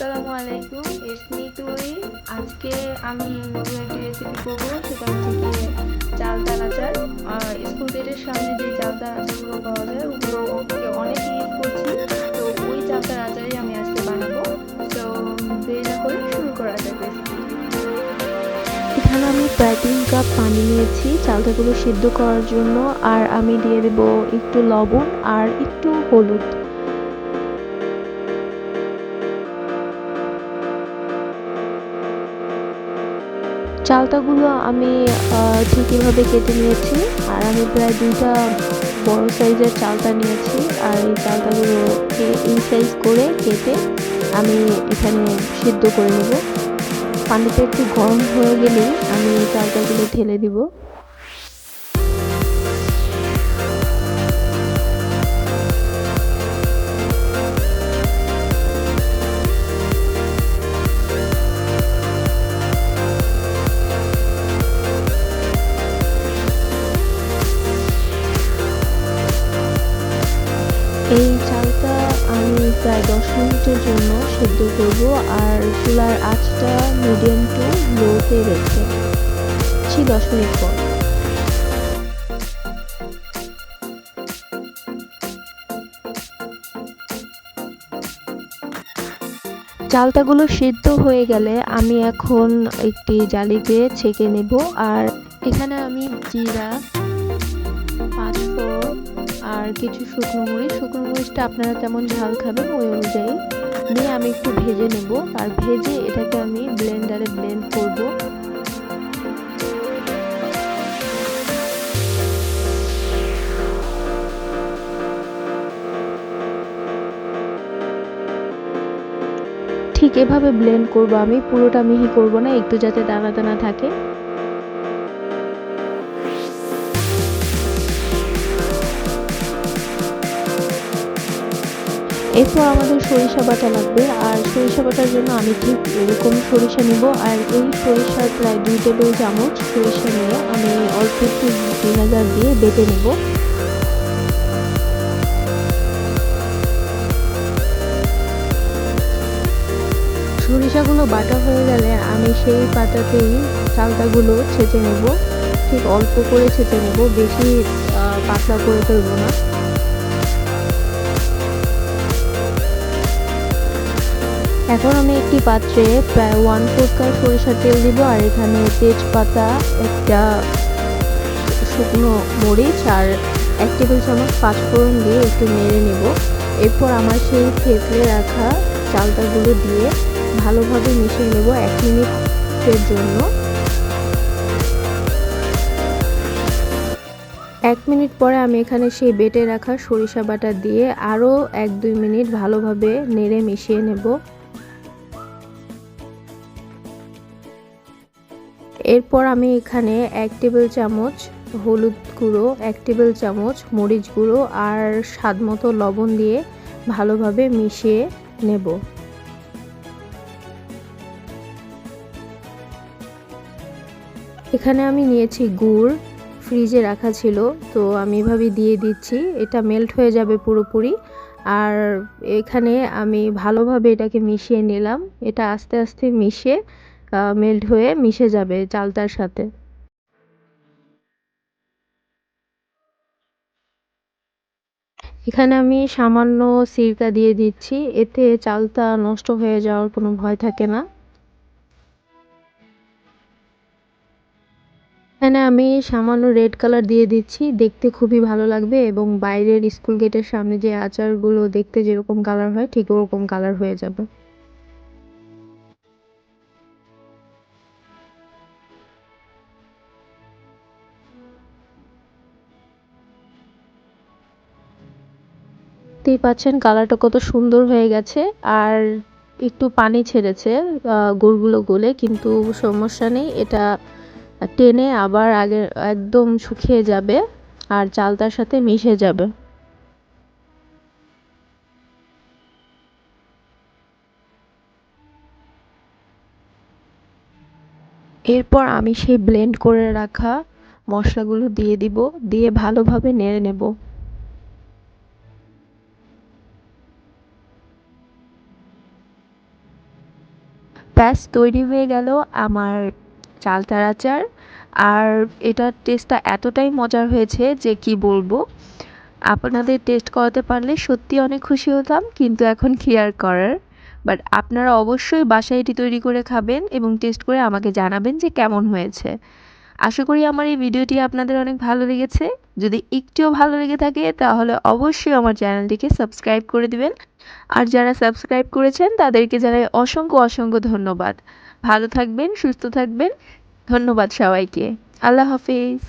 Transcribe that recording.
আলাইকুম। It's me তুই আজকে আমি নতুন একটি রেসিপি করব। সেটা হচ্ছে কি আচার স্কুল গেটের সামনে যে চালতার আচারগুলো পাওয়া যায়, ওগুলো অনেক ইউজ করছি। তো ওই চালতার আচারই আমি আজকে বানাবো। তো দেরি না করে শুরু করা যাক এখানে আমি প্রায় তিন কাপ পানি নিয়েছি চালতাগুলো সিদ্ধ করার জন্য। আর আমি দিয়ে দেব একটু লবণ আর একটু হলুদ। চালতাগুলো আমি ঠিক এভাবে কেটে নিয়েছি। আর আমি প্রায় দুইটা বড় সাইজের চালতা নিয়েছি। আর এই চালতাগুলোকে এই সাইজ করে কেটে আমি এখানে সিদ্ধ করে নেব। পানিটা একটু গরম হয়ে গেলেই আমি চালতাগুলো ঢেলে দিব। প্রায় দশ মিনিটের জন্য সেদ্ধ করব আর চুলার আঁচটা মিডিয়াম টু লোতে রেখে ছি দশ মিনিট পর। চালতাগুলো সিদ্ধ হয়ে গেলে আমি এখন একটি জালিতে ছেঁকে নেব আর এখানে আমি জিরা আর কিছু শুকনো মরিচ। শুকনো মরিচটা আপনারা তেমন ঝাল খাবেন ওই অনুযায়ী। নিয়ে আমি একটু ভেজে নেব। আর ভেজে এটাকে আমি ব্লেন্ডারে ব্লেন্ড করব। ঠিক এভাবে ব্লেন্ড করব আমি। পুরোটা মিহি করব না, একটু যাতে দানা দানা থাকে। এরপর আমাদের সরিষা বাটা লাগবে। আর সরিষা বাটার জন্য আমি ঠিক এরকম সরিষা নিব। আর এই সরিষার প্রায় দুই টেবিল চামচ সরিষা নিয়ে আমি অল্প একটু ভিনেগার দিয়ে বেটে নেব। সরিষাগুলো বাটা হয়ে গেলে আমি সেই পাতাতেই চালটাগুলো ছেঁচে নেব। ঠিক অল্প করে ছেঁচে নেব। বেশি পাতলা করে ফেলব না। এখন আমি একটি পাত্রে প্রায় ওয়ান ফোর্থ কাপ সরিষার তেল দিব, আর এখানে তেজপাতা, একটা শুকনো মরিচ আর এক টেবিল চামচ পাঁচফোড়ন দিয়ে একটু নেড়ে নেব। এরপর আমার সেই থেতলে রাখা চালটাগুলো দিয়ে ভালোভাবে মিশিয়ে নেব এক মিনিটের জন্য। এক মিনিট পরে আমি এখানে সেই বেটে রাখা সরিষা বাটা দিয়ে আরও এক দুই মিনিট ভালোভাবে নেড়ে মিশিয়ে নেব। এরপর আমি এখানে এক টেবিল চামচ হলুদ গুঁড়ো, এক টেবিল চামচ মরিচ গুঁড়ো আর স্বাদ মতো লবণ দিয়ে ভালোভাবে মিশিয়ে নেব। এখানে আমি নিয়েছি গুড়, ফ্রিজে রাখা ছিল, তো আমি এভাবে দিয়ে দিচ্ছি। এটা মেল্ট হয়ে যাবে পুরোপুরি। আর এখানে আমি ভালোভাবে এটাকে মিশিয়ে নিলাম। এটা আস্তে আস্তে মিশিয়ে মেল্ট হয়ে মিশে যাবে চালটার সাথে। এখানে আমি সামান্য সিরকা দিয়ে দিচ্ছি, এতে চালটা নষ্ট হয়ে যাওয়ার কোনো ভয় থাকে না। এখানে আমি সামান্য রেড কালার দিয়ে দিচ্ছি, দেখতে খুবই ভালো লাগবে এবং বাইরের স্কুল গেটের সামনে যে আচারগুলো দেখতে যেরকম কালার হয়, ঠিক ওরকম কালার হয়ে যাবে। দেখতেই পাচ্ছেন কালারটা কত সুন্দর হয়ে গেছে আর একটু পানি ছেড়েছে গুড়গুলো গলে, কিন্তু সমস্যা নেই। এটা টেনে আবার আগে একদম শুকিয়ে যাবে আর চালতার সাথে মিশে যাবে। এরপর আমি সেই ব্লেন্ড করে রাখা মশলাগুলো দিয়ে দিব, দিয়ে ভালোভাবে নেড়ে নেব। ব্যাস তৈরি হয়ে গেল আমার চালতার আচার আর এটার টেস্টটা এতটাই মজার হয়েছে যে কি বলব? আপনাদের টেস্ট করাতে পারলে সত্যি অনেক খুশি হতাম, কিন্তু এখন কি আর করার? বাট আপনারা অবশ্যই বাসায় এটি তৈরি করে খাবেন এবং টেস্ট করে আমাকে জানাবেন যে কেমন হয়েছে। আশা করি আমার এই ভিডিওটি আপনাদের অনেক ভালো লেগেছে। যদি একটুও ভালো লেগে থাকে, তাহলে অবশ্যই আমার চ্যানেলটিকে সাবস্ক্রাইব করে দিবেন। আর যারা সাবস্ক্রাইব করেছেন, তাদেরকে জানাই অসংখ্য অসংখ্য ধন্যবাদ। ভালো থাকবেন, সুস্থ থাকবেন। ধন্যবাদ সবাইকে। আল্লাহ হাফিজ।